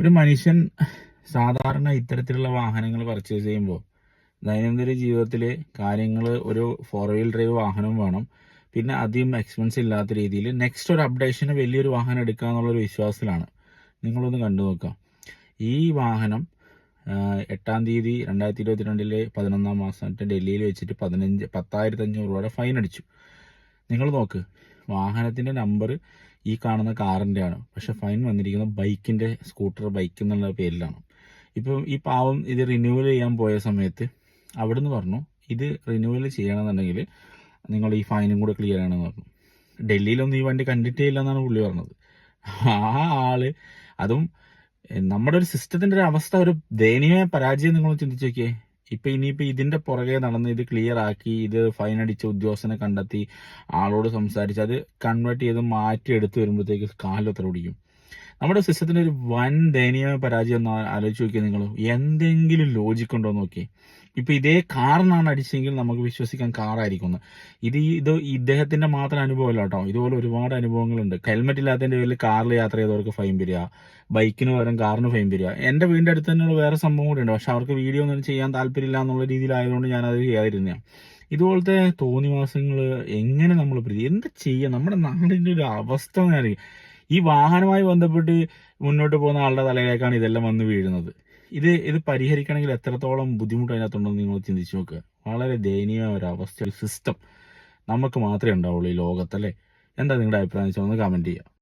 ഒരു മനുഷ്യൻ സാധാരണ ഇത്തരത്തിലുള്ള വാഹനങ്ങൾ പർച്ചേസ് ചെയ്യുമ്പോൾ ദൈനംദിന ജീവിതത്തിൽ കാര്യങ്ങൾ ഒരു ഫോർ വീൽ ഡ്രൈവ് വാഹനം വേണം. പിന്നെ അധികം എക്സ്പെൻസ് ഇല്ലാത്ത രീതിയിൽ നെക്സ്റ്റ് ഒരു അപ്ഡേഷന് വലിയൊരു വാഹനം എടുക്കുക എന്നുള്ളൊരു വിശ്വാസത്തിലാണ്. നിങ്ങളൊന്ന് കണ്ടു നോക്കാം. ഈ വാഹനം എട്ടാം തീയതി രണ്ടായിരത്തി ഇരുപത്തിരണ്ടിലെ പതിനൊന്നാം മാസം ഡൽഹിയിൽ വെച്ചിട്ട് പതിനഞ്ച് പത്തായിരത്തി അഞ്ഞൂറ് രൂപയുടെ ഫൈൻ അടിച്ചു. നിങ്ങൾ നോക്ക്. വാഹനത്തിന്റെ നമ്പർ ഈ കാണുന്ന കാറിന്റെ ആണ് പക്ഷെ ഫൈൻ വന്നിരിക്കുന്നത് ബൈക്കിന്റെ സ്കൂട്ടർ ബൈക്ക് എന്നുള്ള പേരിലാണ്. ഇപ്പം ഈ പാവം ഇത് റിന്യൂവൽ ചെയ്യാൻ പോയ സമയത്ത് അവിടുന്ന് പറഞ്ഞു ഇത് റിന്യൂവൽ ചെയ്യണമെന്നുണ്ടെങ്കിൽ നിങ്ങൾ ഈ ഫൈനും കൂടെ ക്ലിയർ ആണെന്ന് പറഞ്ഞു. ഡൽഹിയിലൊന്നും ഈ വണ്ടി കണ്ടിട്ടേ ഇല്ല എന്നാണ് പുള്ളി പറഞ്ഞത്. ആ ആൾ അതും നമ്മുടെ ഒരു സിസ്റ്റത്തിന്റെ ഒരു അവസ്ഥ ഒരു ദയനീയമായ പരാജയം നിങ്ങൾ ചിന്തിച്ചു നോക്കിയേ. ഇപ്പൊ ഇനിയിപ്പോ ഇതിന്റെ പുറകെ നടന്ന് ഇത് ക്ലിയർ ആക്കി ഇത് ഫൈൻ അടിച്ച ഉദ്യോഗസ്ഥനെ കണ്ടെത്തി ആളോട് സംസാരിച്ച് അത് കൺവേർട്ട് ചെയ്ത് മാറ്റി എടുത്തു വരുമ്പോഴത്തേക്ക് കാലത്ര പിടിക്കും. നമ്മുടെ സിസ്റ്റത്തിന്റെ ഒരു വൻ ദയനീയമായ പരാജയം ഒന്ന് ആലോചിച്ച് നോക്കിയാൽ നിങ്ങൾ എന്തെങ്കിലും ലോജിക് ഉണ്ടോ നോക്കി ഇപ്പം ഇതേ കാറിനാണ് അടിച്ചെങ്കിൽ നമുക്ക് വിശ്വസിക്കാൻ കാറായിരിക്കും എന്ന്. ഇത് ഇത് ഇദ്ദേഹത്തിന്റെ മാത്രം അനുഭവമല്ല കേട്ടോ. ഇതുപോലെ ഒരുപാട് അനുഭവങ്ങളുണ്ട്. ഹെൽമെറ്റ് ഇല്ലാത്തതിന്റെ പേരിൽ കാറിൽ യാത്ര ചെയ്തവർക്ക് ഫൈൻ വരിക ബൈക്കിന് പകരം കാറിന് ഫൈൻ വരിക എന്റെ വീടിന്റെ അടുത്ത് തന്നെയുള്ള വേറെ സംഭവം കൂടി ഉണ്ട് പക്ഷെ അവർക്ക് വീഡിയോ ഒന്നും ചെയ്യാൻ താല്പര്യമില്ല എന്നുള്ള രീതിയിലായതുകൊണ്ട് ഞാനത് ചെയ്യാതിരുന്നതാണ് ഇതുപോലത്തെ തോന്നിവാസങ്ങൾ എങ്ങനെ നമ്മൾ എന്ത് ചെയ്യുക നമ്മുടെ നാടിന്റെ ഒരു അവസ്ഥ എന്ന് അറിയാം ഈ വാഹനവുമായി ബന്ധപ്പെട്ട് മുന്നോട്ട് പോകുന്ന ആളുടെ തലയിലേക്കാണ് ഇതെല്ലാം വന്ന് വീഴുന്നത്. ഇത് ഇത് പരിഹരിക്കണമെങ്കിൽ എത്രത്തോളം ബുദ്ധിമുട്ട് അതിനകത്തുണ്ടെന്ന് നിങ്ങൾ ചിന്തിച്ചു നോക്കുക. വളരെ ദയനീയമായ ഒരു അവസ്ഥ ഒരു സിസ്റ്റം നമുക്ക് മാത്രമേ ഉണ്ടാവുള്ളൂ ഈ ലോകത്തല്ലേ എന്താ നിങ്ങളുടെ അഭിപ്രായം? വെച്ചാൽ ഒന്ന് കമന്റ് ചെയ്യുക.